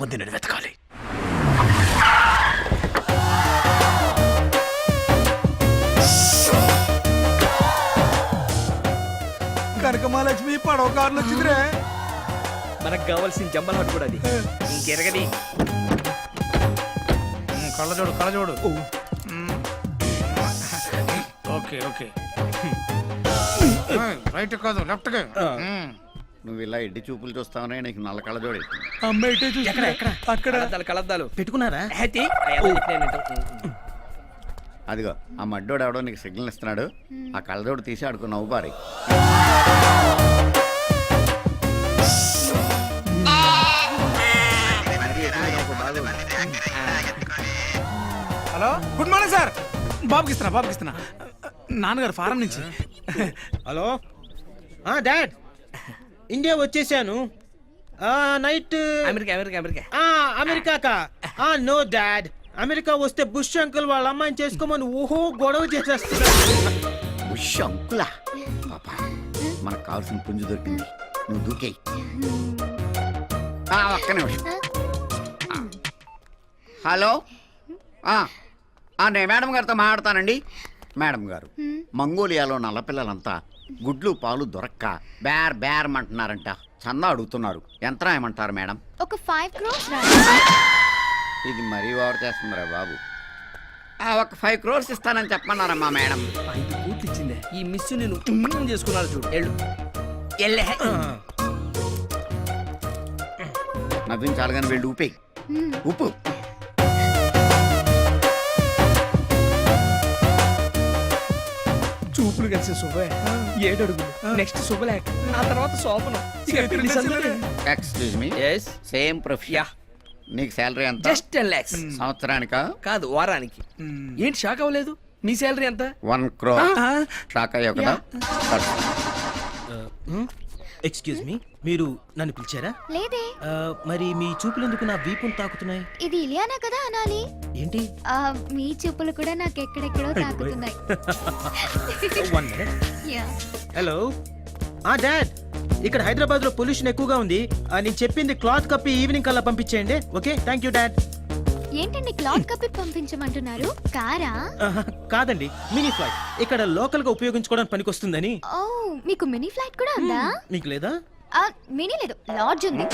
మంది నేను వెతకాలి. కనకమాలక్ష్మి పడవ కారులో వచ్చిందిరే. మనకు కావాల్సిన జమ్మల హట్ కూడా అది. ఇంకెరగది కళ్ళజోడు కళ్ళజోడు. Okay okay. రైట్ కాదు లెఫ్ట్ నువ్వు ఇలా ఎడ్డి చూపులు చూస్తావనే నీకు నల్ల కళ్ళజోడు ఎట్టింది అమ్మాయి చూసి అక్కడ. కలద్దాలు కలద్దాలు పెట్టుకున్నారా? హ్యాతి అదిగో ఆ మడ్డోడు ఎవడో నీకు సిగ్నల్ ఇస్తున్నాడు. ఆ కళ్ళజోడు తీసి ఆడుకో నవ్వు పారి. హలో? Good morning sir. బాబుకి ఇస్తున్నా బాబుకి ఇస్తున్నా. నాన్నగారు ఫారం నుంచి. హలో? డాడ్. ఇండియా వచ్చేసాను. Night America America America. అమెరికాకా? No dad. America వస్తే బుష్ అంకుల్ వాళ్ళ అమ్మాయిని చేసుకోమని ఓహో గొడవ చేసేస్తున్నాడు ఉష్ అంకులా? పాపా మనకు కావాల్సిన పుంజు దొరికింది. నువ్వు దూకేయి. ఆ, ఒక్క నిమిషం. హలో? ఆ, ఆ, నేను మేడం గారితో మాట్లాడతానండి. మేడం గారు మంగోలియాలో నల్లపిల్లలంతా గుడ్లు పాలు దొరక్క. బేర్ బేర్ అంటున్నారంట చందా అడుగుతున్నారు. ఎంత రాయమంటారు మేడం? ఒక ఫైవ్ క్రోర్స్ ఇది మరీ ఓవర్ చేస్తుందిరా బాబు. ఆ, ఒక ఫైవ్ క్రోర్స్ ఇస్తానని చెప్పమన్నారమ్మా మేడం. ఐదు కోట్లు ఇచ్చిందే ఈ మిస్ నేను ఉమ్మ్ చేసుకున్నాను చూడు. ఎళ్ళు ఎల్లే. నవ్వించాలి కానీ వెళ్ళి ఊపే. ఉప్పు చూపులు కలిసి శుభ ఏడు అడుగులు నెక్స్ట్ శుభలేఖ. ఆ తర్వాత శోభనం. Excuse me Yes. Same profession ya నీకు శాలరీ ఎంత? జస్ట్ టెన్ లాక్స్ సంవత్సరానికా? కాదు వారానికి. ఏంటి షాక్ అవ్వలేదు? మీ శాలరీ ఎంత? వన్ క్రో షాక్ అయ్యావు కదా? ఎక్స్క్యూజ్ మీ మీరు నన్ను పిలిచారా? లేదే. ఆ, మరి మీ చూపులు ఎందుకు నా వీపును తాకుతున్నాయి? ఇది ఇలియానా కదా అనాలి? ఏంటి? ఆ, మీ చూపులు కూడా నాకు ఎక్కడెక్కడో తాకుతున్నాయి. One minute ya. Hello dad! ఇక్కడ హైదరాబాద్లో పొల్యూషన్ ఎక్కువగా ఉంది. ఆ, నేను చెప్పింది క్లాత్ కప్పి ఈవినింగ్ కల్లా పంపించేయండి. ఓకే? Thank you dad. ఏంటండి క్లాత్ కప్పి పంపించమంటున్నారు? కారా? కాదండి మినీ ఫ్లైట్. ఇక్కడ లోకల్గా ఉపయోగించుకోవడానికి పనికొస్తుందని. ఓ మీకు మినీ ఫ్లైట్ కూడా ఉందా? మీకు లేదా? ఆ, మినీ లేదు లాడ్జ్ ఉంది.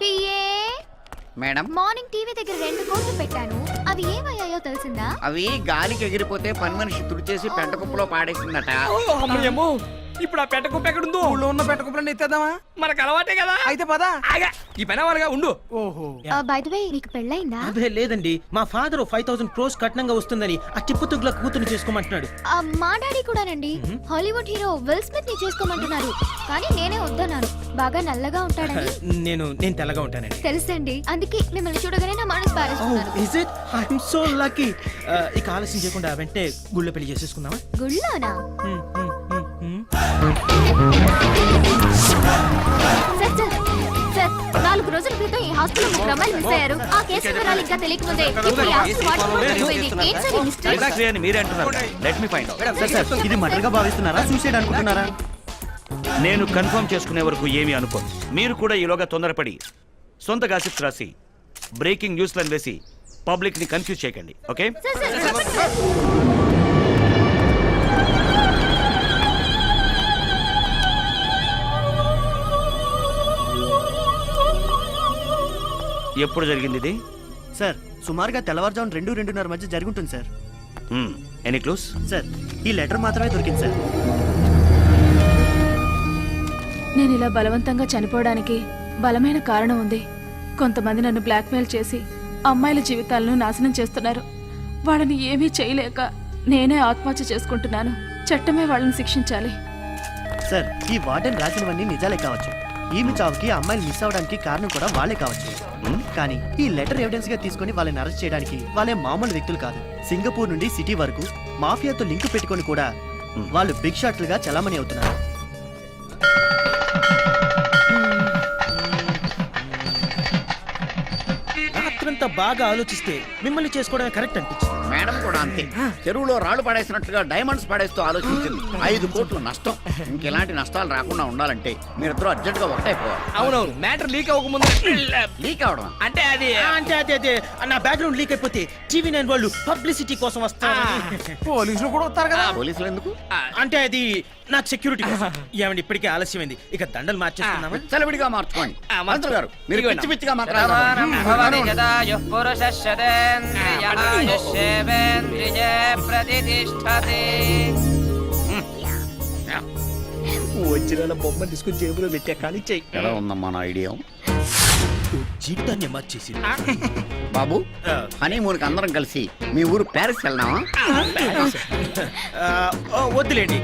PA madam. మార్నింగ్ టీవీ దగ్గర రెండు కోట్లు పెట్టాను. అవి ఏమయ్యాయో తెలిసిందా? అవి గాలికి ఎగిరిపోతే పని మనిషి తుడిచేసి పెంట కుప్పలో పాడేసిందట. ఇప్పుడు ఆ పెట్ట కుప్ప ఎక్కడుందో? ఊళ్ళో ఉన్న పెట్టుకుని ఎత్తేద్దామా? మనకు అలవాటే కదా. అయితే పదా. ఆగా ఈ పని అవ్వాలిగా ఉండు. ఓహో. బై ద వే మీకు పెళ్ళైందా అదే లేదండి. మా ఫాదర్ ఫైవ్ థౌసండ్ క్రోస్ కట్నంగా వస్తుందని ఆ టిప్పు తుగ్ల కూతురు చేసుకోమంటున్నాడు. ఆ, మా డాడీ కూడానండి. హాలీవుడ్ హీరో విల్ స్మిత్ని చేసుకోమంటున్నారు. కానీ నేనే వద్దన్నాను. బాగా నల్లగా ఉంటాడని. నేను నేను తెల్లగా ఉంటానండి. తెలుసండి. అందుకే మిమ్మల్ని చూడగానే నా మనసు పారేస్తున్నాను is it I'm so lucky ఇక ఆలస్యం చేయకుండా వెంటనే గుళ్ళో పెళ్ళి చేసేసుకుందామా? గుళ్ళోనా? నాలుగు రోజుల క్రితం ఈ హాస్పిటల్ ముగ్గురు అమ్మాయిలు మిస్ అయ్యారు. ఆ కేసు వివరాలు ఇంకా తెలియకముందే. ఇప్పుడు ఈ హాస్పిటల్ వాటర్ కూడా పడిపోయింది ఏంటి సార్ ఈ మిస్టరీ మీరే అంటున్నారు. Let me find sir sir ఇది భావిస్తున్నారా? సూసైడ్ అనుకుంటున్నారా? నేను కన్ఫర్మ్ చేసుకునే వరకు ఏమీ అనుకోను. మీరు కూడా ఈలోగా తొందరపడి సొంత గాసిప్స్ రాసి బ్రేకింగ్ న్యూస్లను వేసి పబ్లిక్ని కన్ఫ్యూజ్ చేయకండి ఓకే సార్ సార్ చెప్పండి సార్. ఎప్పుడు జరిగింది ఇది? సార్ సుమారుగా తెల్లవారుజామున రెండు రెండున్నర మధ్య జరుగుతుంది సార్. Any clues? సార్ ఈ లెటర్ మాత్రమే దొరికింది సార్. నేను ఇలా బలవంతంగా చనిపోవడానికి బలమైన కారణం ఉంది. కొంతమంది నన్ను బ్లాక్మెయిల్ చేసి అమ్మాయిల జీవితాలను నాశనం చేస్తున్నారు. వాళ్ళని ఏమీ చేయలేక నేనే ఆత్మహత్య చేసుకుంటున్నాను. చట్టమే వాళ్ళని శిక్షించాలి. సార్ ఈ వార్డెన్ రాసినవన్నీ నిజాలే కావచ్చు. ఈమె చావుకి అమ్మాయిలు మిస్ అవడానికి కారణం కూడా వాళ్ళే కావచ్చు. కానీ ఈ లెటర్ ఎవిడెన్స్గా తీసుకొని వాళ్ళని అరెస్ట్ చేయడానికి వాళ్ళే మామూలు వ్యక్తులు కాదు. సింగపూర్ నుండి సిటీ వరకు మాఫియాతో లింక్ పెట్టుకొని కూడా వాళ్ళు బిగ్ షాట్లుగా చలామణి అవుతున్నారు. రాత్రంతా బాగా ఆలోచిస్తే మిమ్మల్ని చేసుకోవడమే కరెక్ట్ అనిపించింది మేడం కూడా అంతే చెరువులో రాళ్ళు పడేసినట్టుగా డైమండ్స్ పడేస్తూ ఆలోచించింది ఐదు కోట్లు నష్టం ఇంకెలాంటి నష్టాలు రాకుండా ఉండాలంటే మీరిద్దరూ అర్జెంట్గా ఒకటైపోవాలి అవునవును మ్యాటర్ లీక్ అవ్వకముందు లీక్ అవడం అంటే అది అంటే అదే అదే నా బ్యాక్గ్రౌండ్ లీక్ అయిపోతే టీవీ నైన్ వాళ్ళు పబ్లిసిటీ కోసం వస్తారు పోలీసులు కూడా వస్తారు కదా పోలీసులు ఎందుకు అంటే అది నాకు సెక్యూరిటీ ఏమండి ఇప్పటికే ఆలస్యమైంది ఇక దండలు మార్చేస్తున్నామా చలవిడిగా మార్చుకోండి. మంత్రులు గారు మీరు. పిచ్చి పిచ్చిగా భవానం యదాయుః పురుషశతేంద్రియः ఆయుష్యేవేంద్రియే ప్రతిష్టతి వచ్చిన బొమ్మ తీసుకుని జేబులో పెట్టా కానీ చెయ్యి ఎలా ఉందమ్మా నా ఐడియా? జీవితాన్ని మార్చేసి బాబు హనీమూన్కి అందరం కలిసి మీ ఊరు ప్యారిస్ వెళ్దామా? వద్దులేండి.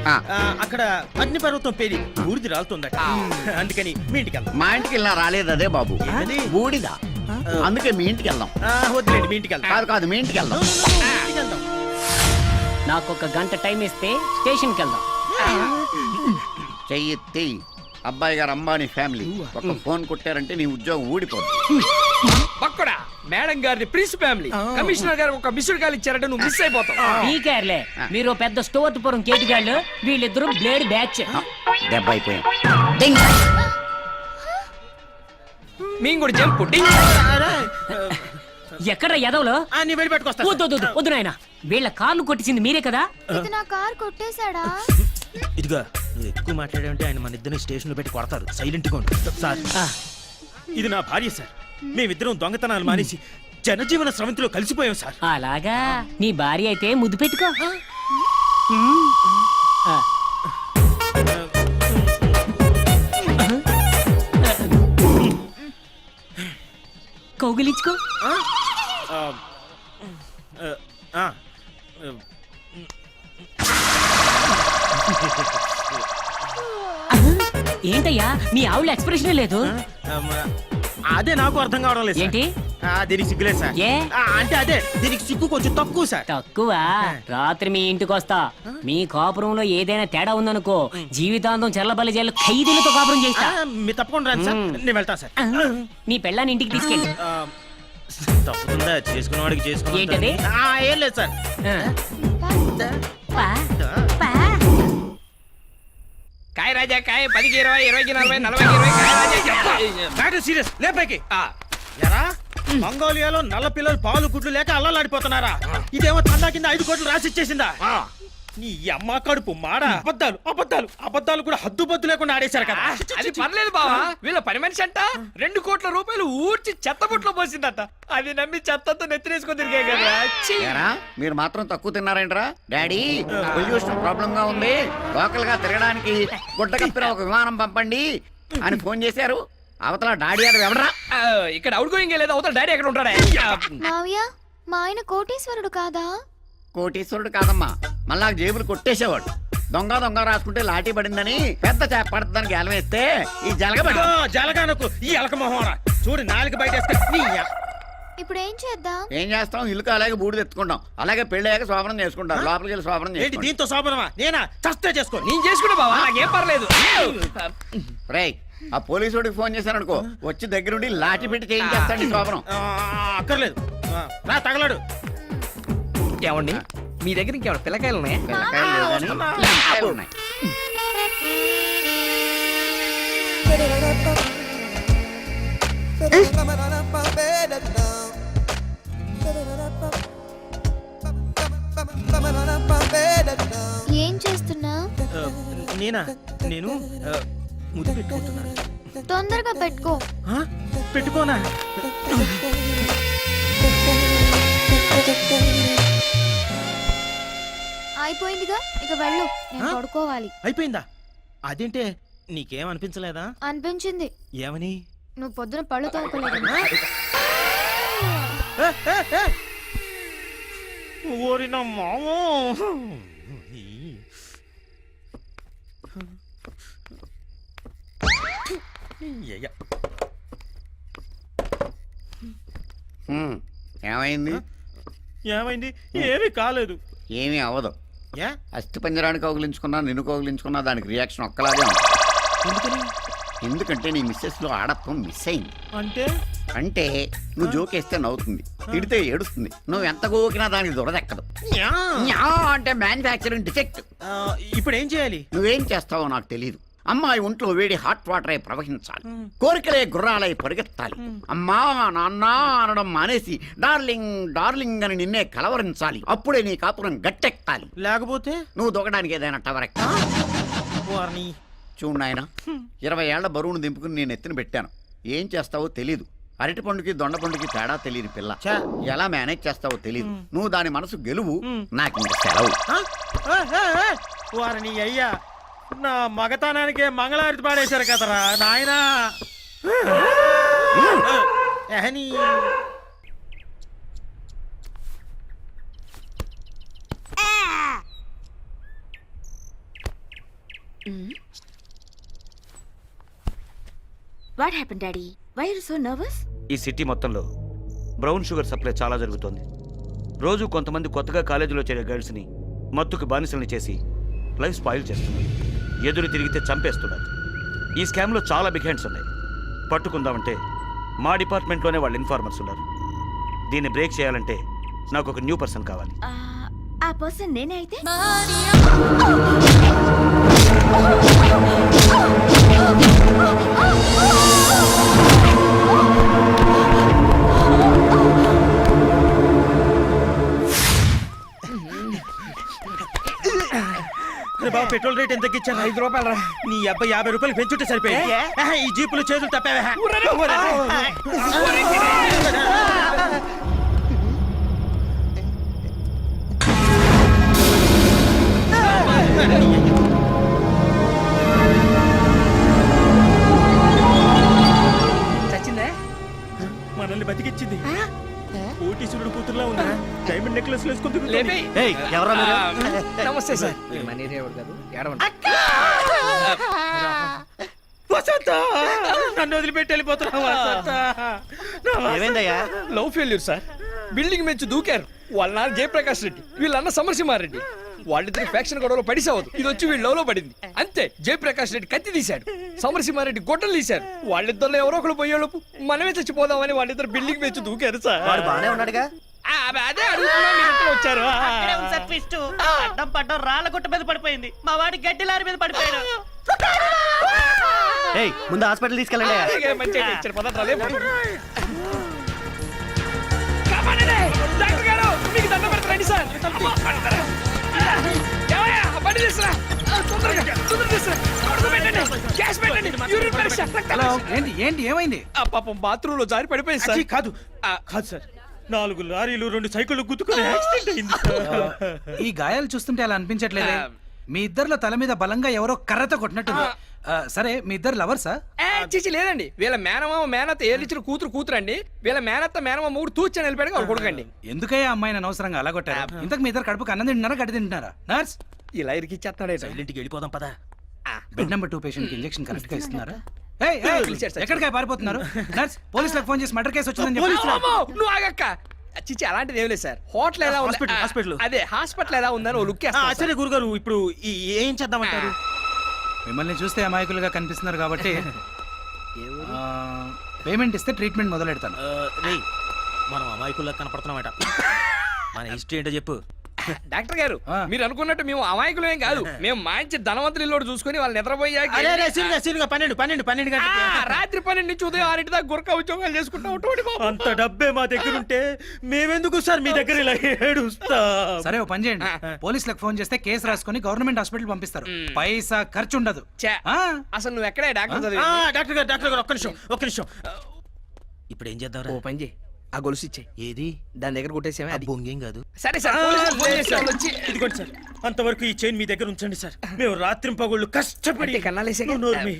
అక్కడ అగ్ని పర్వతం పేరి బూడిది రాలుతుందట. అందుకని మీ ఇంటికి మా ఇంటికి వెళ్ళినా రాలేదు అదే బాబు? బూడిద. అందుకే మీ ఇంటికి వెళ్దాం. వద్దులేండి మీ ఇంటికి వెళ్దాం. కాదు కాదు మీ ఇంటికి వెళ్దాం. నాకు ఒక గంట టైం ఇస్తే స్టేషన్కి వెళ్దాం. చెయ్యి అబ్బాయి గారు అంబానీ ఫ్యామిలీ. ఒక ఫోన్ కొట్టారంటే నీ ఉద్యోగం ఊడిపోతుంది పక్కడా మేడం గారిది ప్రిన్స్ ఫ్యామిలీ. కమిషనర్ గారు ఒక మిస్డ్ కాల్ ఇచ్చారంటే నువ్వు మిస్ అయిపోతావు. పీకేర్లే మీరు పెద్ద స్టోర్పురం కేటిగాళ్ళు వీళ్ళిద్దరూ బ్లేడ్ బ్యాచ్. దెబ్బ అయిపోయాం మేము కూడా జంప్ ఎక్కడ ఎదవలో ఆ, నీ వెళ్ళి పెట్టుకొస్తా వద్దు వద్దు, వద్దు వద్దు నాయన. వీళ్ళ కార్లు కొట్టించింది మీరే కదా? ఇది నా కార్ కొట్టేశాడా? ఇదిగా నువ్వు ఎక్కువ మాట్లాడావంటే ఆయన మన ఇద్దరిని స్టేషన్లో పెట్టి కొడతారు. సైలెంట్ ఉండు. సార్. ఇది నా భార్య సార్. మేమిద్దరం దొంగతనాలు మానేసి జనజీవన స్రవంతిలో కలిసిపోయాం సార్. అలాగా? నీ భార్య అయితే ముద్దు పెట్టుకో. ఆ. కౌగిలించుకో ఆ, ఏంటయ్యా? మీ ఆవుల ఎక్స్ప్రెషన్ లేదు. అదే నాకు అర్థం కావడం లేదు సార్. ఏంటి ఆ, దీనికి సిగ్గులేదు సార్. ఏ? ఆ, అంటే అదే దీనికి సిగ్గు కొంచెం తక్కువ సార్. తక్కువ? రాత్రి మీ ఇంటికి వస్తా. మీ కాపురంలో ఏదైనా తేడా ఉందనుకో జీవితాంతం చెల్లబల్లి జైలు ఖైదీలతో కాపురం ఆ, చేస్తా మీరు తప్పకుండా రండి సార్. నేను వెళ్తాను సార్. నీ పెళ్ళాన్ని ఇంటికి తీసుకెళ్ళి. ఆ, తప్పకుండా చేసుకున్న వాడికి చేసుకున్న ఏంటది? ఏం లేదు సార్. కాయ రాజా కాయ పదికి ఇరవై ఇరవైకి నలభై నలభైకి ఇరవై కాయ రాజా చెప్తా. మ్యాటర్ సీరియస్ లేపైకి ఎరా? మంగోలియాలో నల్ల పిల్లలు పాలు గుడ్లు లేక అల్లలాడిపోతున్నారా? ఇదేమో తండా కింద ఐదు కోట్లు రాసిచ్చేసిందా నీ అమ్మ కడుపు మాడ అబద్ధాలు అబద్ధాలు అబద్ధాలు కూడా హద్దు బద్దు లేకుండా ఆడేశారు కదా. అది పర్లేదు బావా. వీళ్ళ పని మనిషి అంట? రెండు కోట్ల రూపాయలు ఊడ్చి చెత్తబుట్లో పోసిందట. అది నమ్మి చెత్తతో నెత్తినేసుకొని తిరిగే కదా. మీరు మాత్రం తక్కువ తిన్నారేంట్రా? డాడీ పొల్యూషన్ ప్రాబ్లం గా ఉంది. లోకల్గా తిరగడానికి గుడ్డ కప్పిన ఒక విమానం పంపండి అని ఫోన్ చేశారు. అవతల డాడీ అది ఎవడరా? ఇక్కడ అవుట్ గోయింగ్ లేదు? అవతల డాడీ ఎక్కడ ఉంటాడా? మావయ్య మా ఆయన కోటీశ్వరుడు కాదా? కోటీశ్వరుడు కాదమ్మా. మళ్ళా జేబులు కొట్టేసేవాడు. దొంగ దొంగ రాసుకుంటే లాఠీ పడిందని పెద్ద చేప పడుతుందని గెలం వేస్తే ఈ జలగబడి. జలగానకు ఈ ఎలక మొహరా చూడు నాలుగు బయట నీ ఇప్పుడు ఏం చేద్దాం? ఏం చేస్తాం? ఇల్లు అలాగే బూడిద ఎత్తుకుంటాం. అలాగే పెళ్ళాక శోభనం చేసుకుంటాం లోపలికి వెళ్ళి శోభనం ఏంటి చేసుకుంటాం దీంతో శోభనమా? నేనా? చస్తే చేసుకో. నేను చేసుకుంటా బావా? నాకేం పర్లేదు. రేయ్ ఆ పోలీసుడికి ఫోన్ చేశారనుకో వచ్చి దగ్గరుండి లాఠీ పెట్టి చేయించేస్తాడు ఈ శోభనం ఆ, అక్కర్లేదు. ఆ, రా తగలడు. ఏమండి మీ దగ్గర ఇంకేమైనా పిల్లకాయలు ఉన్నాయా? పిల్లకాయలు ఉన్నాయి ఏం చేస్తున్నా? నేనా? నేను ముద్దు పెట్టుకుంటున్నాను. తొందరగా పెట్టుకో? పెట్టుకోనా? అయిపోయిందిగా. ఇక వెళ్ళు నేను ఆ? పడుకోవాలి. అయిపోయిందా? అదేంటే నీకేం అనిపించలేదా అనిపించింది. ఏమని? నువ్వు పొద్దున పళ్ళు తోముకోలేదు? ఏ, ఏ, ఏ! ఓరి నా మామో. ఏమైంది? ఏమైంది? ఏమీ కాలేదు. ఏమీ అవ్వదు. ఏ అస్థి పంజరాన్ని కౌగిలించుకున్నా నిన్ను కౌగిలించుకున్నా దానికి రియాక్షన్ ఒక్కలాగే ఉంది. ఎందుకని? ఎందుకంటే నీ మిస్సెస్లో ఆడత్వం మిస్ అయింది. అంటే? అంటే నువ్వు జోకేస్తే నవ్వుతుంది తిడితే ఏడుస్తుంది. నువ్వు ఎంత గోకినా దానికి దురదెక్కదు. న్యా అంటే మ్యానుఫ్యాక్చరింగ్ డిఫెక్ట్ ఇప్పుడు ఏం చేయాలి? నువ్వేం చేస్తావో నాకు తెలియదు అమ్మాయి ఒంట్లో వేడి హాట్ వాటర్ అయి ప్రవహించాలి కోరికలే గుర్రాలై పరిగెత్తాలి. అమ్మా నాన్న అనడం మానేసి డార్లింగ్ డార్లింగ్ అని నిన్నే కలవరించాలి. అప్పుడే నీ కాపురం గట్టెక్కాలి. లేకపోతే? నువ్వు దూకడానికి ఏదైనా టవర్ ఎక్కా. వారిని చూడు నాయన ఇరవై ఏళ్ళ బరువును దింపుకుని నేను ఎత్తున పెట్టాను. ఏం చేస్తావో తెలీదు. అరటి పండుకి దొండ పండుకి తేడా తెలియని పిల్ల. ఎలా మేనేజ్ చేస్తావో తెలీదు. నువ్వు దాని మనసు గెలువు నాకు ఇంక సెలవు. అయ్యా. నా మగతనానికే మంగళారతి పాడేశారు కదరా నాయనా. ఎహనీ. What happen daddy why are so nervous ఈ సిటీ మొత్తంలో బ్రౌన్ షుగర్ సప్లై చాలా జరుగుతోంది. రోజు కొంతమంది కొత్తగా కాలేజీలో చేరే గర్ల్స్ని మత్తుకు బానిసల్ని చేసి లైఫ్ స్పాయిల్ చేస్తున్నారు. ఎదురు తిరిగితే చంపేస్తున్నారు. ఈ స్కామ్లో చాలా బిగ్ హ్యాండ్స్ ఉన్నాయి. పట్టుకుందామంటే మా డిపార్ట్మెంట్లోనే వాళ్ళు ఇన్ఫార్మర్స్ ఉన్నారు. దీన్ని బ్రేక్ చేయాలంటే నాకు ఒక న్యూ పర్సన్ కావాలి. ఆ పర్సన్ నేనే అయితే? అరే బాబు పెట్రోల్ రేట్ ఎంత తగ్గించాను ఐదు రూపాయలు నీ అబ్బాయి యాభై రూపాయలు పెంచుంటే సరిపోయి ఈ జీపులు చేతులు తప్పావా. చచ్చిందే? మనల్ని బతికిచ్చింది. కోటీశ్వరుడు కూతురులా ఉందా? డైమండ్ నెక్లెస్ వేసుకుంటుంది ఎవరా నమస్తే సార్. ఏడవండి. వసంత! నన్ను వదిలిపెట్టి వెళ్ళిపోతున్నావు. ఏమైందయ్యా? Love failure sir. బిల్డింగ్ మెచ్చి దూకారు. వాళ్ళ నాన్న జయప్రకాష్ రెడ్డి వీళ్ళన్న సమరసింహారెడ్డి. వాళ్ళిద్దరి ఫ్యాక్షన్ గొడవలో పడిసావదు ఇది వచ్చి వీళ్ళ లవ్లో పడింది. అంతే జయప్రకాష్ రెడ్డి కత్తి తీశాడు. సమరసింహారెడ్డి గొడ్డలు తీశాడు వాళ్ళిద్దరిలో ఎవరో ఒకరు పోయేలోపు మనమే చచ్చిపోదామని వాళ్ళిద్దరు బిల్డింగ్ మెచ్చి దూకారు సార్. వాడు బానే ఉన్నాడుగా. ఆ, అదే అడుగుతున్నా మీరిద్దరు వచ్చారు. అడ్డం పడ్డం రాళ్ళ గుట్ట మీద పడిపోయింది. మా వాడి గడ్డి లారీ మీద పడిపోయాడు. ఏయ్ ముందు హాస్పిటల్ తీసుకెళ్ళండి. అలాగే మంచిగా ఇచ్చారు పదండి, రా, లేపు. కాపాడండి! డాక్టర్ గారు మీకు దండం పెడతారండి సార్. అమ్మా, పడతారా? ఏంటి ఏంటి ఏమైంది? ఆ పాపం బాత్రూమ్లో జారి పడిపోయింది సార్. కాదు ఆ, కాదు సార్. నాలుగు లారీలు రెండు సైకిళ్ళు గుద్దుకుని యాక్సిడెంట్ అయింది. ఈ గాయాలు చూస్తుంటే అలా అనిపించట్లేదే? మీ ఇద్దరిలో తల మీద బలంగా ఎవరో కర్రతో కొట్టినట్టుంది. ఆ, సరే మీ ఇద్దరు లవర్సా? ఏ, చిచి లేదండి. వీళ్ళ మేనమామ మేనత్త ఏలిచ్చిన కూతురు కూతురు అండి వీళ్ళ మేనత్త మేనమామ మూడు తూచని వెళ్ళిపోయాడు వాళ్ళు కొడుకండి. ఎందుకయ్యా అమ్మాయిని అనవసరంగా అలా కొట్టారు? ఇంతకు మీ ఇద్దరు కడుపుకి అన్నం తింటున్నారా గడ్డి తింటున్నారా? నర్స్? ఇలా ఇరికిచ్చేస్తున్నాడు ఇంటికి వెళ్ళిపోదాం పదా. బెడ్ నెంబర్ టూ పేషెంట్కి ఇంజెక్షన్ కరెక్ట్గా ఇస్తున్నారా ఏయ్, ఏయ్, పిలిచారు సార్. ఎక్కడికి పారిపోతున్నారు? నర్స్ పోలీసులకు ఫోన్ చేసి మర్డర్ కేసు వచ్చిందని చెప్పి. అమ్మో, నువ్వు ఆగక్క. చిచి అలాంటిది ఏం లేదు సార్. హోటల్ ఎలా ఉంది? Hospital, hospital. అదే హాస్పిటల్ ఎలా ఉందని ఓ లుక్ ఆ, సరే గురుగారు ఇప్పుడు ఈ ఏం చేద్దామంటారు? మిమ్మల్ని చూస్తే అమాయకులుగా కనిపిస్తున్నారు కాబట్టి పేమెంట్ ఇస్తే ట్రీట్మెంట్ మొదలు పెడతాను రేయ్ మనం అమాయకుల్లా కనపడుతున్నామట. మన హిస్టరీ ఏంటో చెప్పు. డాక్టర్ గారు. మీరు అనుకున్నట్టు మేము అమాయకులేం కాదు. మేము మంచి ధనవంతులు ఇల్లు చూసుకొని వాళ్ళు నిద్రపోయాక పన్నెండు పన్నెండు పన్నెండు రాత్రి పన్నెండు నుంచి ఉదయం ఆరింటి దాకా గురక ఉద్యోగాలు చేసుకుంటా. అంత డబ్బే మా దగ్గర ఉంటే మేమెందుకు సార్ మీ దగ్గర ఇలా ఏడుస్తా? సరే ఓ పని చేయండి. పోలీసులకు ఫోన్ చేస్తే కేసు రాసుకొని గవర్నమెంట్ హాస్పిటల్ పంపిస్తారు. పైసా ఖర్చు ఉండదు? అసలు నువ్వు ఎక్కడే డాక్టర్ డాక్టర్ గారు డాక్టర్ గారు ఒక్క నిమిషం ఒక్క నిమిషం. ఇప్పుడు ఏం చేద్దాం ఓ పని చేయి. ఆ గొలుసు ఇచ్చే. ఏది? దాని దగ్గర కొట్టేసేమే అది. బొంగేం కాదు. సరే సార్ ఫోన్ చేసి వచ్చి ఇదిగోండి సార్. అంతవరకు ఈ చైన్ మీ దగ్గర ఉంచండి సార్. మేము రాత్రి పగళ్ళు కష్టపడి అంటే కన్నాలేసాక? నువ్వు నోరు మూయి.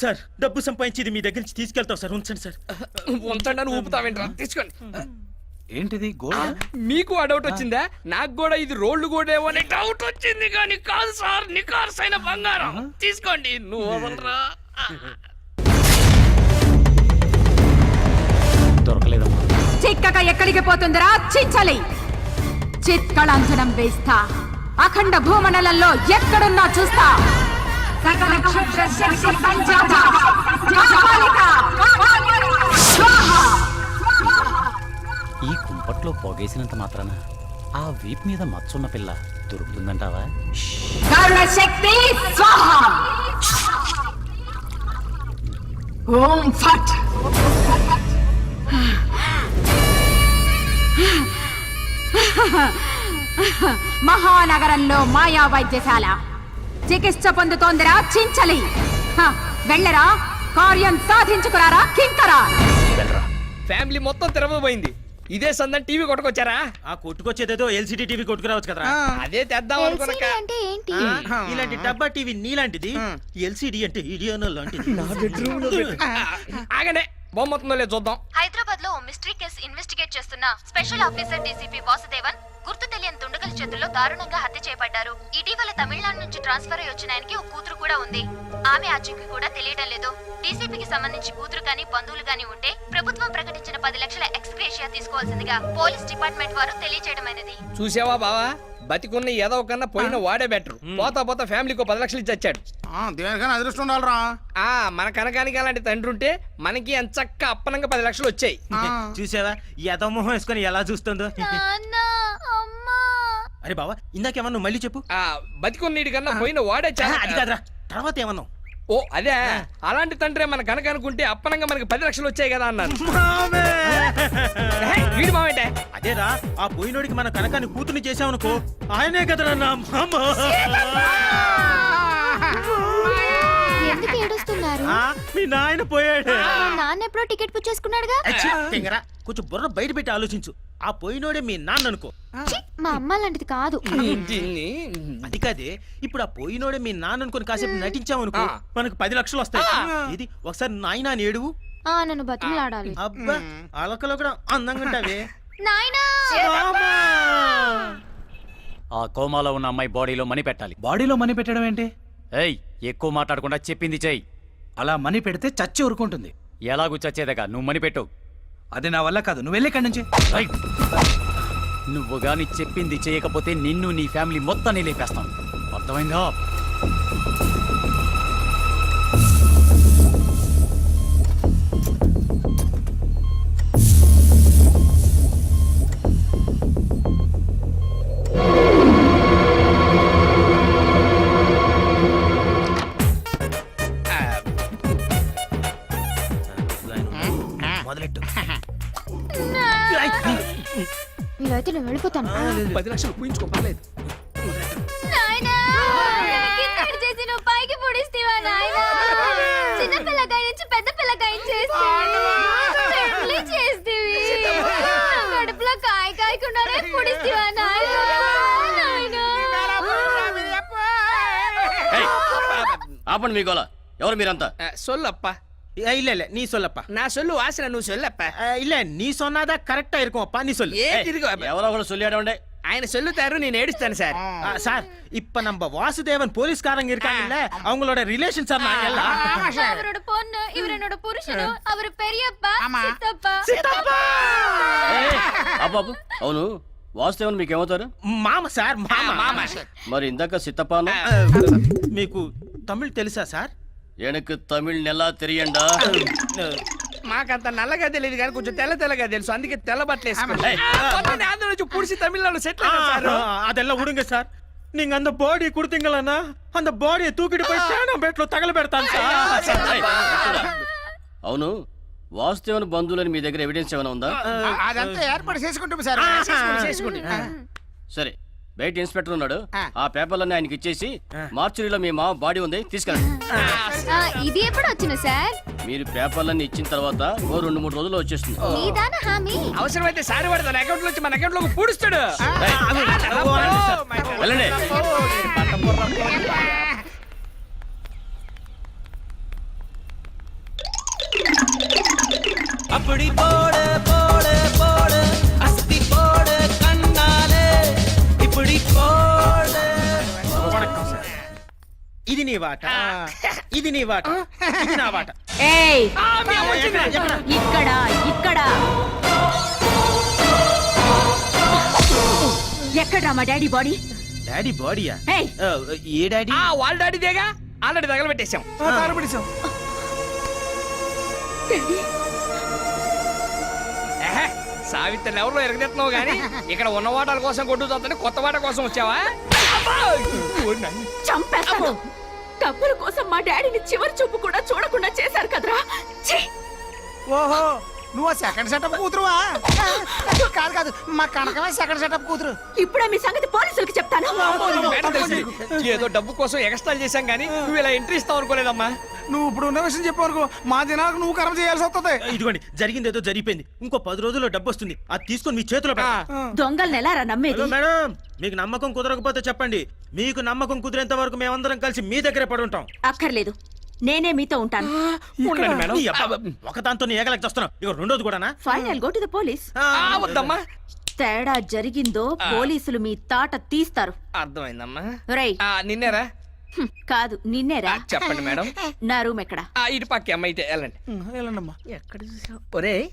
సార్ డబ్బు సంపాదించి ఇది మీ దగ్గర నుంచి తీసుకెళ్తాం సార్. ఉంచండి సార్. ఉంచండి అని ఊపుతావేంట్రా? తీసుకోండి. ఏంటిది? గోల్డ్ మీకు ఆ డౌట్ వచ్చిందా? నాకు కూడా ఇది రోడ్లు కూడా ఏమో అని డౌట్ వచ్చింది కానీ కాదు సార్ నికార్స్ అయిన బంగారం తీసుకోండి. నువ్వు వదలరా దొరకలేదమ్మా. చిక్కక ఎక్కడికి పోతుందిరా చించలి చిత్కళంజనం వేస్తా అఖండ భూమండలంలో ఎక్కడున్నా చూస్తా సకల క్షుద్ర శక్తి సంజాత. కాపాలిక. స్వాహా. ఈ కుంపట్లో పొగేసినంత మాత్రాన ఆ వీప్ మీద మచ్చున్న పిల్ల దొరుకుతుందంటావా శక్తి స్వాహ ఓం ఫట్ మహానగరంలో మాయా వైద్యశాల. చికిత్స పొందుతోందిరా చించలి. హ, వెళ్ళరా. కార్యం సాధించుకురారా కింకరా. ఫ్యామిలీ మొత్తం తిరగబోయింది ఇదే సందని టీవీ కొట్టుకొచ్చారా? ఆ కొట్టుకొచ్చేదేదో ఎల్సిడి టీవీ కొట్టుకురావచ్చు కదరా. అదే తెద్దాం అంటే ఏంటి? ఇలాంటి డబ్బా టీవీ నీలాంటిది ఎల్సిడి అంటే ఇడియోనో లాంటిది. ఆగనే బొమ్మతుందో లేదు చూద్దాం. హైదరాబాద్లో మిస్టరీ కేసు ఇన్వెస్టిగేట్ చేస్తున్న స్పెషల్ ఆఫీసర్ డీసీపీ వాసుదేవన్ గుర్తు తెలియని చేతుల్లో దారుణంగా హత్య చేయబడ్డారు. ఇటీవల తమిళనాడు నుంచి ట్రాన్స్ఫర్ అయి వచ్చిన ఆయనకి ఒక కూతురు కూడా ఉంది. ఆమె ఆచూకీ కూడా తెలియడం లేదు. డీసీపీకి సంబంధించి కూతురు గాని బంధువులు గాని ఉంటే ప్రభుత్వం ప్రకటించిన పది లక్షల ఎక్స్గ్రేషియా తీసుకోవాల్సిందిగా పోలీస్ డిపార్ట్మెంట్ వారు తెలియచేయడమైనది చూసావా బావా? బతికున్న ఏదో కన్నా పోయిన వాడే బెటర్. పోతా పోతా ఫ్యామిలీకి పది లక్షలు ఇచ్చి వచ్చాడు దేనికైనా అదృష్టం ఉండాలరా. ఆ మన కనకానికి అలాంటి తండ్రి ఉంటే మనకి ఎంచక్క అప్పనంగా పది లక్షలు వచ్చాయి. చూసావా? యథమోహం వేసుకొని ఎలా చూస్తుందో? అరే బావా ఇందాకేమన్నా నువ్వు మళ్ళీ చెప్పు. ఆ కన్నా పోయిన వాడే చాలా అది కాదురా. తర్వాత ఏమన్నావు? ఓ అదే. అలాంటి తండ్రి మన కనుక అనుకుంటే అప్పనంగా మనకి పది లక్షలు వచ్చాయి కదా అన్నాను వీడి మావేంటే? అదేరా ఆ పోయినోడికి మన కనకాన్ని కూతుని చేసామనుకో ఆయనే కదరా నా మామ. ఎందుకు ఏడుస్తున్నారు. ఆ, మీ నాయన పోయాడు. మా నాన్న ఎప్పుడో టికెట్ బుక్ చేసుకున్నాడుగా? అచ్చి, తింగరా కొంచెం బుర్ర బయట పెట్టి ఆలోచించు. ఆ పోయినోడే మీ నాన్న అనుకో. ఛీ, మా అమ్మ లాంటిది కాదు. దీన్ని అది కాదే ఇప్పుడు ఆ పోయినోడే మీ నాన్న అనుకుని కాసేపు నటించామనుకో ఆ. మనకు పది లక్షలు వస్తాయి. ఇది ఒకసారి నాయన అని ఏడువు. ఆ నన్ను బతిమలాడాలి. అబ్బా అలకలో కూడా అందంగా ఉంటావే. నాయనా! మామా! ఆ కోమాలో ఉన్న అమ్మాయి బాడీలో మనీ పెట్టాలి బాడీలో మనీ పెట్టడం ఏంటి? ఏయ్ ఎక్కువ మాట్లాడకుండా చెప్పింది చెయ్యి. అలా మనీ పెడితే చచ్చి ఊరుకుంటుంది ఎలాగూ చచ్చేదగా? నువ్వు మనీ పెట్టు. అది నా వల్ల కాదు. నువ్వు వెళ్ళి ఇక్కడి నుంచి! నువ్వు గాని చెప్పింది చేయకపోతే నిన్ను నీ ఫ్యామిలీ మొత్తాన్ని లేపేస్తాం. అర్థమైందా? అయితే నేను వెళ్ళిపోతాను పది లక్షలు పూయించుకో పర్లేదు. ఆపండి మీ ఎవరు మీరంతా? సొల్లప్ప இல்ல இல்ல நீ சொல்லப்பா నా సొల్లు వాసన నువ్వు సొల్లప్ప ఆ, இல்ல நீ சொன்னாதா கரெக்டா இருக்கும்ப்பா நீ சொல்லு ఏ తిరిగి ఎవరో ఒకరు సొల్లాడండే ఆయన సొల్లుతారు నేను ఏడుస్తాను సార్ ஆ, சார் இப்ப நம்ம வாசுதேவன் போலீஸ்காரங்க இருக்காங்கல்ல அவங்களோட ரிலேஷன் சார் நாங்க எல்லாம் அவரோட பொண்ணு இவர் என்னோட புருஷனும் அவர் பெரியப்பா சித்தப்பா బాబు అవును వాస్తవం మీకేమవుతారు మామ సార్ మామ మామ మరి ఇందాక సిత్తపాను ఆ, మీకు తమిళ్ తెలుసా సార్ ఎనకు తమిళ్ నెల తెలియండా మాకంత నల్లగా తెలియదు కానీ కొంచెం తెల్ల తెల్లగా తెలుసు అందుకే తెల్ల బట్టలు వేసుకుంటా మొన్న ఆంధ్ర నుంచి పుడిసి తమిళనాడు సెటిల్ ஆ, సార్ அதெல்லாம் விடுங்க சார் நீங்க அந்த பாடி கொடுத்தீங்களா அந்த பாடியை தூக்கிட்டு போய் சேனம் பேட்ல தகல పెడతాను సార్ అవును వాస్తవన్ బంధువులని మీ దగ్గర ఎవిడెన్స్ ఏమైనా ఉందా అదంతా ఏర్పాటు చేసుకుంటాం సార్ చేసుకోండి సరే బయట ఇన్స్పెక్టర్ ఉన్నాడు. ఆ. పేపర్లన్నీ ఆయనకి ఇచ్చేసి మార్చురీలో మీ మామ బాడీ ఉంది తీసుకెళ్ళండి. ఎప్పుడు సార్? మీరు పేపర్లన్నీ ఇచ్చిన తర్వాత ఓ రెండు మూడు రోజుల్లో వచ్చేస్తుంది. అవసరమైతే సార్ వాడు అకౌంట్ మన అకౌంట్లోకి పూడుస్తాడు. నీ వాట. ఇది నీ వాట. ఇది నా వాట. ఏయ్. ఎక్కడ, ఎక్కడ? ఇక్కడ ఇక్కడ. ఎక్కడ్రా మా డాడీ బాడీ? డాడీ బాడీయా? ఏయ్. ఆ, ఏ డాడీ? ఆ వాళ్ళ డాడీదేగా ఆల్రెడీ తగలబెట్టేశాం. తగలబెట్టేశాం సావిత్రిని ఎవరిలో ఎరగదెత్తున్నావు గానీ ఇక్కడ ఉన్న వాటాల కోసం కొట్టు కొత్త వాట కోసం వచ్చావా. చంపేస్తాను. డబ్బుల కోసం మా డాడీని చివరి చూపు కూడా చూడకుండా చేశారు కదరా? ఓహో! నువ్వు సెకండ్ సెటప్ కూతురువా? కాదు కాదు మా కనకమే సెకండ్ సెటప్ కూతురు. ఇప్పుడే మీ సంగతి పోలీసులకు చెప్తాను. ఏదో డబ్బు కోసం ఎక్స్ట్రా చేశాం గానీ నువ్వు ఇలా ఎంట్రీ ఇస్తావు అనుకోలేదమ్మా. నువ్వు ఇప్పుడు ఉన్న విషయం చెప్పవరకు మా దినాలకు నువ్వు కర్మ చేయాల్సి వస్తుంది. ఇదిగోండి జరిగింది ఏదో జరిగిపోయింది. ఇంకో పది రోజుల్లో డబ్బు వస్తుంది. అది తీసుకొని మీ చేతిలో. దొంగల్ని ఎలా నమ్మేది? మేడం మీకు నమ్మకం కుదరకపోతే చెప్పండి. మీకు నమ్మకం కుదిరేంత వరకు మేమందరం కలిసి మీ దగ్గరే పడి ఉంటాం అక్కర్లేదు. నేనే మీతో ఉంటాను. ఉండండి మేడం. నీ అబ్బా, ఒక దాంతో ఏగలకి వస్తున్నాం ఇక రెండోది కూడానా? Final go to the police. ఆ, ఆ, వద్దమ్మా. తేడా జరిగిందో పోలీసులు మీ తాట తీస్తారు. అర్థమైందమ్మా. ఆ, నిన్నేరా? కాదు నిన్నేరా? ఆ, చెప్పండి మేడం. నా రూమ్ ఎక్కడ ఆ, ఇటు పక్క అమ్మ వెళ్ళండి. వెళ్ళండమ్మా. ఎక్కడ చూసావు? ఒరే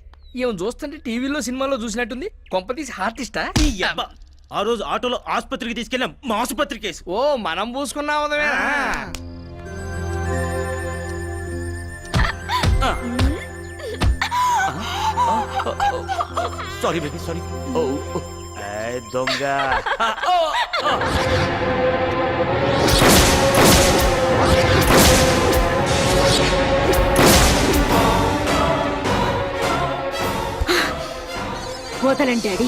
చూస్తుంటే టీవీలో సినిమాలో చూసినట్టుంది. కొంపతీసి ఆర్టిస్టా నీ అబ్బా. ఆ రోజు ఆటోలో ఆసుపత్రికి తీసుకెళ్ళాం మా ఆసుపత్రి కేసు. ఓ మనం పూసుకున్నాం సారీ బేబీ సారీ ఓ దొంగ వదలండి డాడీ.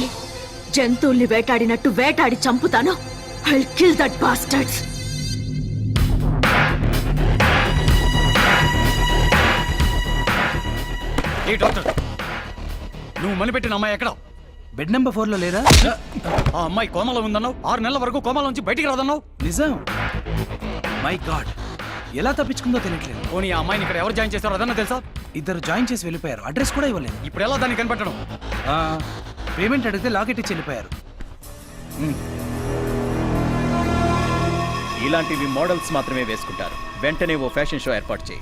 జంతువుల్ని వేటాడినట్టు వేటాడి చంపుతాను. I kill that bastards doctor. నువ్వు మనిపెట్టిన అమ్మాయి ఎక్కడ? బెడ్ నెంబర్ ఫోర్లో లేదా ఆ అమ్మాయి కోమలో ఉందన్నావు. ఆరు నెలల వరకు కోమలో నుంచి బయటికి రాదన్నావు. నిజం. మై గాడ్ ఎలా తప్పించుకుందో తెలియట్లేదు. పోనీ ఆ అమ్మాయిని ఇక్కడ ఎవరు జాయిన్ చేస్తారో అదన్నా తెలుసా? ఇద్దరు జాయిన్ చేసి వెళ్ళిపోయారు. అడ్రస్ కూడా ఇవ్వలేదు. ఇప్పుడు ఎలా దాన్ని కనిపెట్టడం? పేమెంట్ అడిగితే లాకెట్ ఇచ్చి వెళ్ళిపోయారు. ఇలాంటివి మోడల్స్ మాత్రమే వేసుకుంటారు. వెంటనే ఓ ఫ్యాషన్ షో ఏర్పాటు చేయి.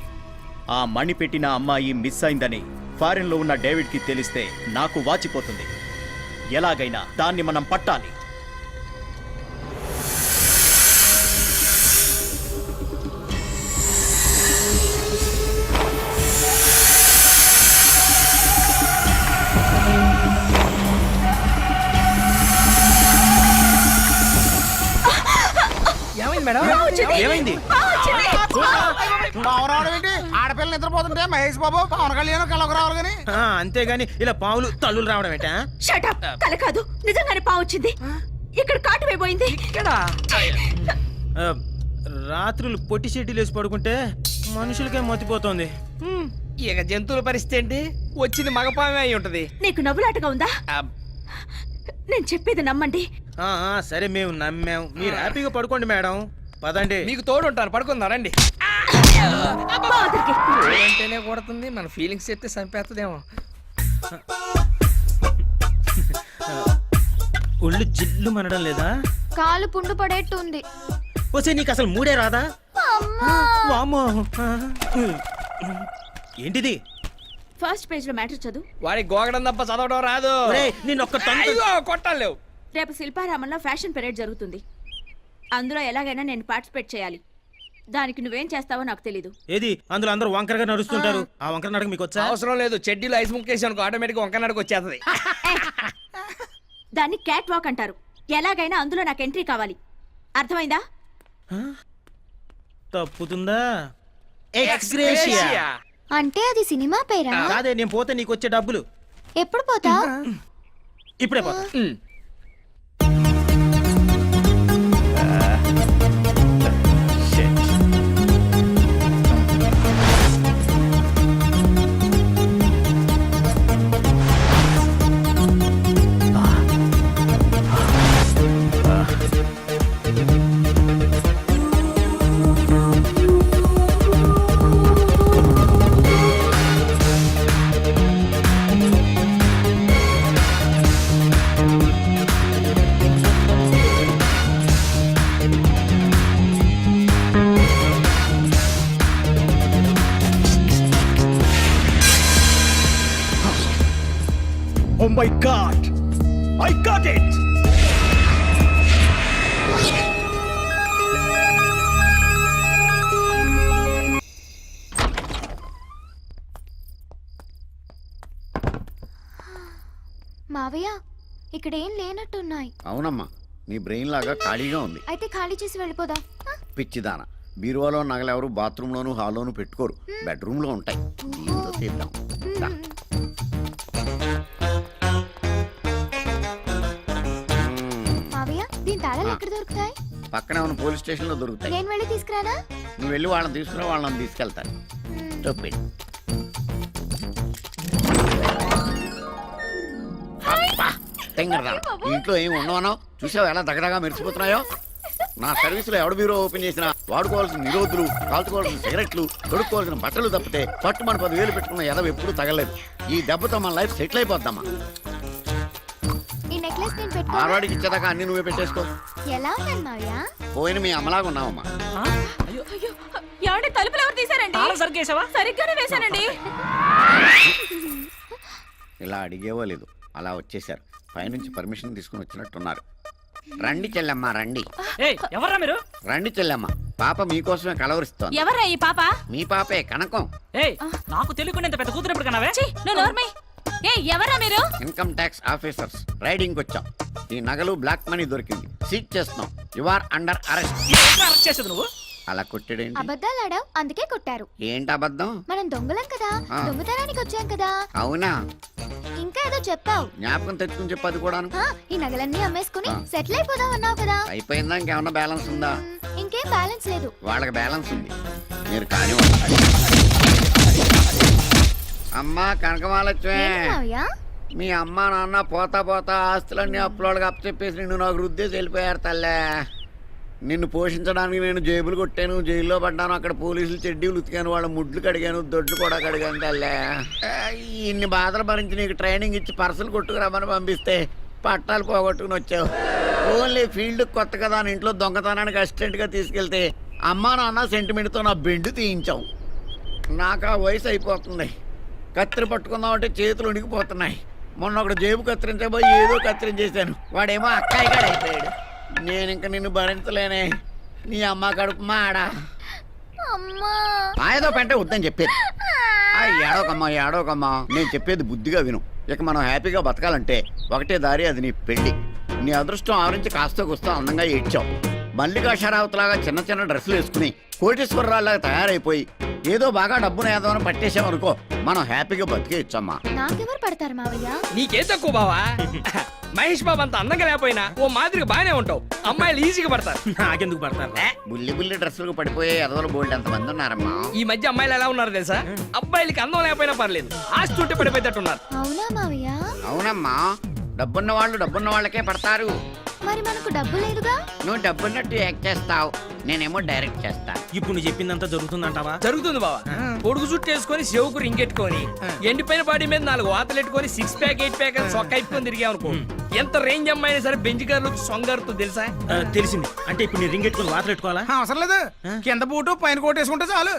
ఆ మణి పెట్టిన అమ్మాయి మిస్ అయిందని ఫారిన్లో ఉన్న డేవిడ్కి తెలిస్తే నాకు వాచిపోతుంది. ఎలాగైనా దాన్ని మనం పట్టాలి. ఏమైంది మేడం? ఏమైంది? ఆడపిల్ల నిద్రపోతుంటే మహేష్ బాబు పవన్ కళ్యాణ్ కలవకు రావాలి కానీ. అంతేగాని ఇలా పాములు తల్లులు రావడం ఏంటా షటప్ కల కాదు. నిజంగానే పావు వచ్చింది. ఇక్కడ కాటు వేయబోయింది. ఇక్కడ? రాత్రులు పొట్టి షెడ్యూల్ వేసి పడుకుంటే మనుషులకే మతిపోతుంది. ఇక జంతువుల పరిస్థితి ఏంటి? వచ్చింది మగపామే అయి ఉంటది. నీకు నవ్వులాటగా ఉందా? నేను చెప్పేది నమ్మండి. ఆ, ఆ, సరే మేము నమ్మాం. మీరు హ్యాపీగా పడుకోండి మేడం. పదండి. మీకు తోడు ఉంటాను. పడుకుందా రండి. అంటేనే కొడుతుంది మన ఫీలింగ్స్ చెప్తే చంపేస్తుందేమో ఒళ్ళు జిల్లు మనడం లేదా? కాలు పుండు పడేట్టు ఉంది వసే నీకు అసలు మూడే రాదా? వామ్మో! ఏంటిది? ఫస్ట్ పేజ్లో మ్యాటర్ చదువు. వాడి గోగడం తప్ప చదవడం రాదు. నిన్ను ఒక్క తంతు- అయ్యో, కొట్టాలేవు రేపు శిల్పారామంలో ఫ్యాషన్ పెరేడ్ జరుగుతుంది. అందులో ఎలాగైనా నేను పార్టిసిపేట్ చేయాలి. దానికి నువ్వేం చేస్తావో నాకు తెలీదు. ఏది? అందులో అందరూ వంకరగా నడుస్తుంటారు. ఆ. వంకర నడక మీకు వచ్చా? అవసరం లేదు. చెడ్డీలో ఐస్ ముక్కేసి అనుకో ఆటోమేటిక్ వంకనాడికి వచ్చేస్తుంది. దాన్ని క్యాట్ వాక్ అంటారు. ఎలాగైనా అందులో నాకు ఎంట్రీ కావాలి. అర్థమైందా? తప్పుతుందా? ఎక్స్గ్రేషియా అంటే అది సినిమా పేరా? కాదే నేను పోతే నీకు వచ్చే డబ్బులు. ఎప్పుడు పోతా ఇప్పుడే పోతా. మావయ్య ఇక్కడ ఏం లేనట్టున్నాయి. అవునమ్మా నీ బ్రెయిన్ లాగా ఖాళీగా ఉంది. అయితే ఖాళీ చేసి వెళ్ళిపోదాం. పిచ్చిదాన బీరువాలో నగలెవరు బాత్రూంలోను హాల్లోను పెట్టుకోరు. బెడ్రూమ్లో ఉంటాయి. దీంతో తీద్దాం. దా. మ్మ్. మావయ్య దీని తాళాలు ఎక్కడ దొరుకుతాయి? పక్కనే ఉన్న పోలీస్ స్టేషన్లో దొరుకుతాయి. నేను వెళ్ళి తీసుకురానా? నువ్వు వెళ్ళి వాళ్ళని తీసుకురా వాళ్ళని తీసుకెళ్తాను. చెప్పండి తెంగరదా. ఇంట్లో ఏమి ఉండవనో చూసావు ఎలా దగదగా మెరిసిపోతున్నాయో? నా సర్వీసులో ఎవడ బ్యూరో ఓపెన్ చేసినా వాడుకోవాల్సిన నిరోధులు కాల్చుకోవాల్సిన సిగరెట్లు తొడుక్కోవాల్సిన బట్టలు తప్పితే పట్టు మన పదివేలు పెట్టుకున్న ఎదవ ఎప్పుడూ తగలేదు ఈ దెబ్బతో మన లైఫ్ సెటిల్ అయిపోద్దమ్మా. ఈ నెక్లెస్ నేను పెట్టుకో మార్వాడికి ఇచ్చేదాకా అన్ని నువ్వే పెట్టేసుకో. ఎలా ఉన్నాను మావయ్య? పోయిన మీ అమ్మలాగా ఉన్నావమ్మా. ఏమండి తలుపులు ఎవరు తీసారండి సరికేసావా సరిగ్గానే వేశానండి. ఇలా అడిగేవో లేదు. అలా వచ్చేసారు పైనుంచి పర్మిషన్ తీసుకుని వచ్చినట్టున్నారు. రండి చెల్లెమ్మ రండి. ఎవర్రా మీరు? రండి చెల్లెమ్మ. పాప మీకోసమే కలవరిస్తోంది. ఎవర్రా ఈ పాప? మీ పాపే కనకం. ఏయ్ నాకు తెలియకుండా పెద్ద కూతురు ఎప్పుడు ఏ ఎవర్రా మీరు? ఇన్కమ్ ట్యాక్స్ ఆఫీసర్స్ రైడింగ్ వచ్చాం. ఈ నగలు బ్లాక్ మనీ దొరికింది. సీట్ చేస్తున్నాం. You are under arrest arrest చేసేది నువ్వు? అలా కొట్టాడేంటి? అబద్ధాలు ఆడావు అందుకే కొట్టారు. ఏంటి అబద్ధం? మనం దొంగలం కదా. దొంగతనానికి వచ్చాం కదా. అవునా? ఇంకా ఏదో చెప్పావు. జ్ఞాపకం తెచ్చుకుని చెప్పది కూడాను. ఆ, ఈ నగలన్నీ అమ్మేసుకుని. సెటిల్ అయిపోదాం అన్నావు కదా. అయిపోయిందా? ఇంకేమన్నా బ్యాలెన్స్ ఉందా? ఇంకేం బ్యాలెన్స్ లేదు. వాళ్ళకి బ్యాలెన్స్ ఉంది. మీరు కానీ అమ్మా మావయ్య? మీ అమ్మ నాన్న పోతా పోతా ఆస్తులన్నీ అప్పులోళ్ళకి అప్పచెప్పేసి నిన్ను నాకు రుద్దేసి వెళ్ళిపోయారు తల్లే. నిన్ను పోషించడానికి నేను జేబులు కొట్టాను జైల్లో పడ్డాను అక్కడ పోలీసులు చెడ్డీలు ఉతికాను వాళ్ళ ముడ్లు కడిగాను దొడ్లు కూడా కడిగాను తల్లే. ఇన్ని బాధలు భరించి నీకు ట్రైనింగ్ ఇచ్చి పర్సలు కొట్టుకురామని పంపిస్తే పట్టాలు పోగొట్టుకుని వచ్చావు. ఓన్లీ ఫీల్డ్ కొత్త కదా అని ఇంట్లో దొంగతనానికి అసిస్టెంట్గా తీసుకెళ్తే అమ్మా నాన్న సెంటిమెంట్తో నా బెండు తీయించావు. నాకు ఆ వయసు అయిపోతుంది. కత్తిరి పట్టుకుందామంటే చేతులు ఉనికిపోతున్నాయి. మొన్న ఒకడు జేబు కత్తిరించబోయి ఏదో కత్తిరించేశాను. వాడేమో అక్కాయి అయిపోయాడు. నేను ఇంక నిన్ను భరించలేనే. నీ అమ్మ కడుపు మాడా. అమ్మా. ఏదో పెంట వద్దని చెప్పేది. ఆ, ఏడవకమ్మా ఏడవకమ్మా నేను చెప్పేది బుద్ధిగా విను. ఇక మనం హ్యాపీగా బతకాలంటే ఒకటే దారి అది నీ పెళ్ళి. నీ అదృష్టం ఆవరించి కాస్త కూస్తా అందంగా ఏడ్చావు. మల్లికా షరావతిలాగా చిన్న చిన్న డ్రెస్సులు వేసుకుని కోటేశ్వరరావులాగా తయారైపోయి ఏదో బాగా డబ్బును ఏదో పట్టేసామనుకో మనం హ్యాపీగా బతికేయచ్చమ్మా నాకెవరు పడతారు మావయ్య? నీకేం తక్కువ బావా? మహేష్ బాబు అంత అందంగా లేకపోయినా ఓ మాదిరిగా బాగానే ఉంటావు. అమ్మాయిలు ఈజీగా పడతారు. నాకెందుకు పడతారు? బుల్లి బుల్లి డ్రెస్సులకు పడిపోయే ఎదవల బోల్డ్ ఎంతమంది ఉన్నారమ్మా? ఈ మధ్య అమ్మాయిలు ఎలా ఉన్నారు తెలుసా? అబ్బాయిలకి అందం లేకపోయినా పర్లేదు. ఆస్తి ఉంటే పడిపోయేటట్టున్నారు. అవునా మావయ్య? అవునమ్మా. డబ్బున్న వాళ్ళు డబ్బున్న వాళ్ళకే పడతారు. మరి మనకు డబ్బు లేదుగా? నువ్వు డబ్బున్నట్టు యాక్ట్ చేస్తావు. నేనేమో డైరెక్ట్ చేస్తా. ఇప్పుడు నువ్వు చెప్పిందంతా జరుగుతుందంటావా? జరుగుతుంది బావా. పొడుగు చుట్టూ వేసుకొని చెవుకు రింగెట్టుకొని ఎండిపోయిన బాడీ మీద నాలుగు వాతలు ఎట్టుకొని సిక్స్ ప్యాక్ ఎయిట్ ప్యాక్ అని సొక్క ఇప్పుకొని తిరిగామనుకో ఎంత రేంజ్ అమ్మాయినా సరే బెంచ్ కార్లు సొంగారుతో తెలుసా? తెలిసింది. అంటే ఇప్పుడు నీ రింగ్ ఎట్టుకుని వాతలు పెట్టుకోవాలా అవసరం లేదు. కింద బూటు పైన కోట్ వేసుకుంటే చాలు.